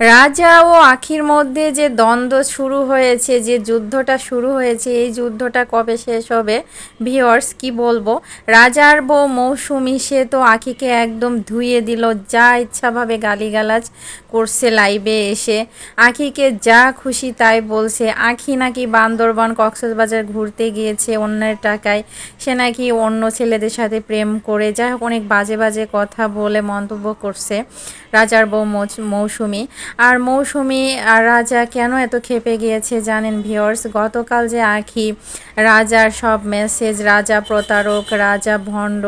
রাজা ও আখির মধ্যে যে দ্বন্দ্ব শুরু হয়েছে, যে যুদ্ধটা শুরু হয়েছে, এই যুদ্ধটা কবে শেষ হবে? ভিওর্স কি বলব? রাজার বউ মৌসুমি, সে তো আখিকে একদম ধুয়ে দিল, যা ইচ্ছাভাবে গালিগালাজ করছে লাইভে এসে। আখিকে যা খুশি তাই বলছে। আখি নাকি বান্দরবান কক্সবাজার ঘুরতে গিয়েছে অন্যের টাকায়। সে নাকি অন্য ছেলেদের সাথে প্রেম করে। যাই হোক, অনেক বাজে বাজে কথা বলে মন্তব্য করছে রাজার বউ মৌসুমি। আর মৌসুমি রাজা কেন এত খেপে গিয়েছে জানেন ভিওর্স গতকাল যে আখি, রাজার সব মেসেজ রাজা প্রতারক, রাজা ভণ্ড,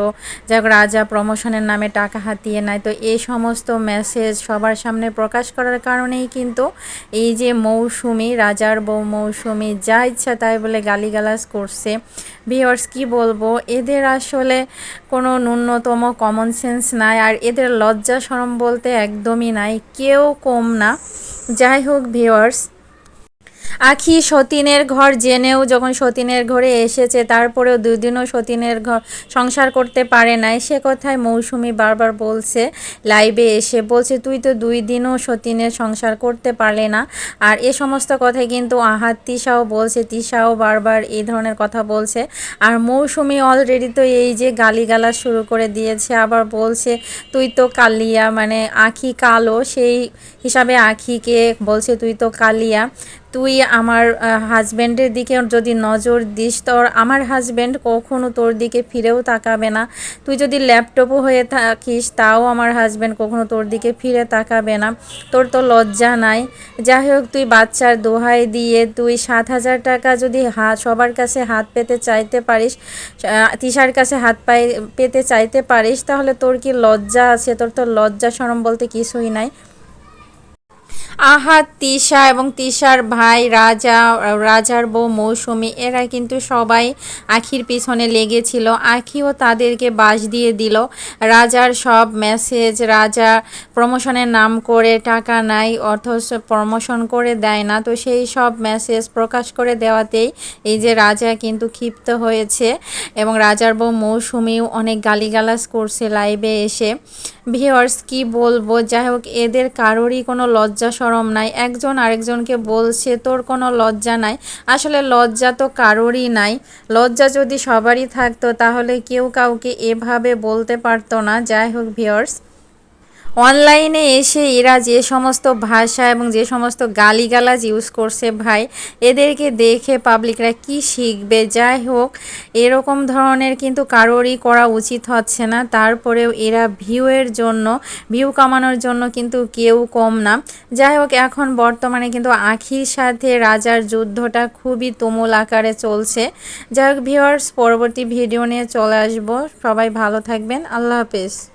যাক, রাজা প্রমোশনের নামে টাকা হাতিয়ে নেয়, তো এই সমস্ত মেসেজ সবার সামনে প্রকাশ করার কারণেই কিন্তু এই যে মৌসুমি, রাজার বউ মৌসুমি, যা ইচ্ছা তাই বলে গালিগালাজ করছে। ভিওর্স কি বলব? এদের আসলে কোনো ন্যূনতম কমন সেন্স নাই, আর এদের লজ্জা সরম বলতে একদমই নাই। কেউ কম না। যাই হোক ভিওয়ার্স আখি সতীনের ঘর জেনেও যখন সতীনের ঘরে এসেছে, তারপরেও দুদিনও সতীনের ঘর সংসার করতে পারে নাই। সে কথায় মৌসুমি বারবার বলছে, লাইভে এসে। বলছে, তুই তো দুই দিনও সতীনের সংসার করতে পারলে না। আর এ সমস্ত কথাই কিন্তু আহাত তিশাও বলছে। তিশাও বারবার এই ধরনের কথা বলছে। আর মৌসুমি অলরেডি তো এই যে গালিগালা শুরু করে দিয়েছে। আবার বলছে, তুই তো কালিয়া মানে আখি কালো, সেই হিসাবে আখিকে বলছে, তুই তো কালিয়া। তুই আমার হাজব্যান্ডের দিকে যদি নজর দিস, তোর আমার হাজব্যান্ড কখনো তোর দিকে ফিরেও তাকাবে না। তুই যদি ল্যাপটপও হয়ে থাকিস, তাও আমার হাজব্যান্ড কখনো তোর দিকে ফিরে তাকাবে না। তোর তো লজ্জা নাই। যাই হোক তুই বাচ্চার দোহাই দিয়ে তুই সাত হাজার টাকা যদি হাত সবার কাছে হাত পেতে চাইতে পারিস তিশার কাছে হাত পাই পেতে চাইতে পারিস, তাহলে তোর কি লজ্জা আছে? তোর তো লজ্জা সরম বলতে কিছুই নাই। আহাত তিশা এবং তিশার ভাই, রাজা, রাজার বউ মৌসুমি, এরা কিন্তু সবাই আখির পিছনে লেগেছিল। আখিও তাদেরকে বাস দিয়ে দিল। রাজার সব মেসেজ রাজা প্রমোশনের নাম করে টাকা নাই, অথচ প্রমোশন করে দেয় না। তো সেই সব মেসেজ প্রকাশ করে দেওয়াতেই এই যে রাজা কিন্তু ক্ষিপ্ত হয়েছে এবং রাজার বউ মৌসুমিও অনেক গালিগালাজ করছে লাইভে এসে। ভিওয়ার্স কি বলব? যাই হোক এদের কারোরই কোনো লজ্জা সরম নাই, একজন আরেকজনকে বলছে, তোর কোনো লজ্জা নাই? আসলে লজ্জা তো কারোরই নাই। লজ্জা যদি সবারই থাকতো, তাহলে কেউ কাউকে এভাবে বলতে পারতো না। যাই হোক ভিওর্স অনলাইনে এসে এরা যে সমস্ত ভাষা এবং যে সমস্ত গালিগালাজ ইউজ করছে ভাই, এদেরকে দেখে পাবলিকরা কি শিখবে? যাই হোক, এরকম ধরনের কিন্তু কারোরই করা উচিত হচ্ছে না। তারপরেও এরা ভিউয়ের জন্য, ভিউ কামানোর জন্য কিন্তু কেউ কম না। যাই হোক, এখন বর্তমানে কিন্তু আখির সাথে রাজার যুদ্ধটা খুবই তুমুল আকারে চলছে। যাই হোক ভিউয়ার্স পরবর্তী ভিডিও নিয়ে চলে আসব। সবাই ভালো থাকবেন। আল্লাহ হাফেজ।